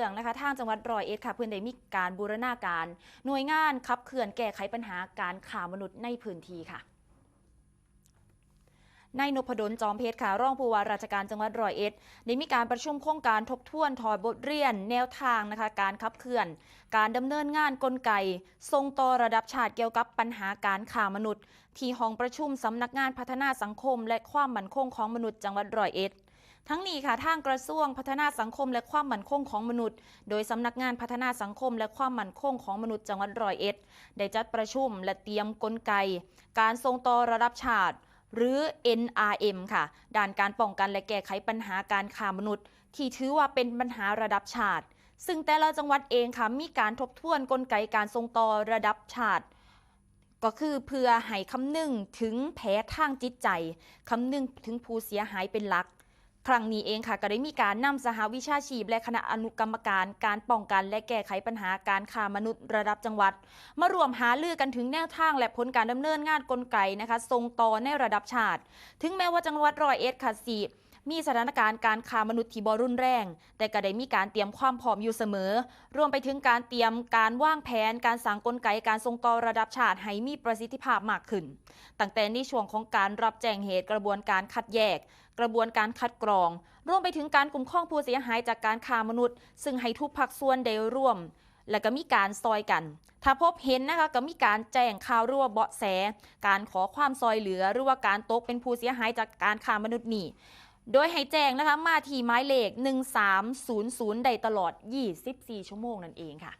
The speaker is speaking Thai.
รื่องนะคะทางจังหวัดร้อยเอ็ดค่ะเพื่อนได้มีการบูรณาการ หน่วยงานขับเคลื่อนแก้ไขปัญหาการข่ามนุษย์ในพื้นที่ค่ะนายนพดลจอมเพชรค่ะรองผู้ว่าราชการจังหวัดร้อยเอ็ดได้มีการประชุมโครงการทบทวนถอดบทเรียน แนวทางนะคะการขับเคลื่อน การดำเนินงานกลไกทรงต่อระดับชาติเกี่ยวกับปัญหาการข่ามนุษย์ ที่ห้องประชุมสำนักงานพัฒนาสังคม และความมั่นคงของมนุษย์จังหวัดร้อยเอ็ด ทั้งนี้ค่ะทางกระทรวงพัฒนาสังคมและความมั่นคงของมนุษย์ โดยสำนักงานพัฒนาสังคมและความมั่นคงของมนุษย์จังหวัดร้อยเอ็ด ได้จัดประชุมและเตรียมกลไก การทรงต่อระดับชาติ หรือ NRM ค่ะด้านการป้องกันและแก้ไขปัญหาการค้ามนุษย์ ที่ถือว่าเป็นปัญหาระดับชาติ ซึ่งแต่ละจังหวัดเองค่ะมีการทบทวนกลไกการทรงต่อระดับชาติก็คือเพื่อให้คำนึงถึงแผลทางจิตใจ คำนึงถึงผู้เสียหายเป็นหลัก ครั้งนี้เองค่ะก็ได้มีการนำสหวิชาชีพ และคณะอนุกรรมการการป้องกันและแก้ไขปัญหาการค้ามนุษย์ระดับจังหวัด มารวมหาลือกันถึงแนวทางและผลการดำเนินงานกลไกนะคะทรงต่อในระดับชาติ ถึงแม้ว่าจังหวัดร้อยเอ็ดค่ะสี มีสถานการณ์การค้ามนุษย์ที่บรุนแรง แต่ก็ได้มีการเตรียมความพร้อมอยู่เสมอ รวมไปถึงการเตรียมการวางแผนการสั่งกลไกการทรงต่อระดับชาติให้มีประสิทธิภาพมากขึ้น ตั้งแต่ในช่วงของการรับแจ้งเหตุกระบวนการคัดแยก กระบวนการคัดกรอง รวมไปถึงการคุ้มครองผู้เสียหายจากการค้ามนุษย์ ซึ่งให้ทุกภาคส่วนได้ร่วมและก็มีการซอยกัน ถ้าพบเห็นนะคะก็มีการแจ้งข่าวรือว่าเบาะแส การขอความซอยเหลือหรือว่าการตกเป็นผู้เสียหายจากการค้ามนุษย์นี่ โดยให้แจ้งนะคะมาที่หมายเลข 1300 ได้ตลอด 24 ชั่วโมงนั่นเองค่ะ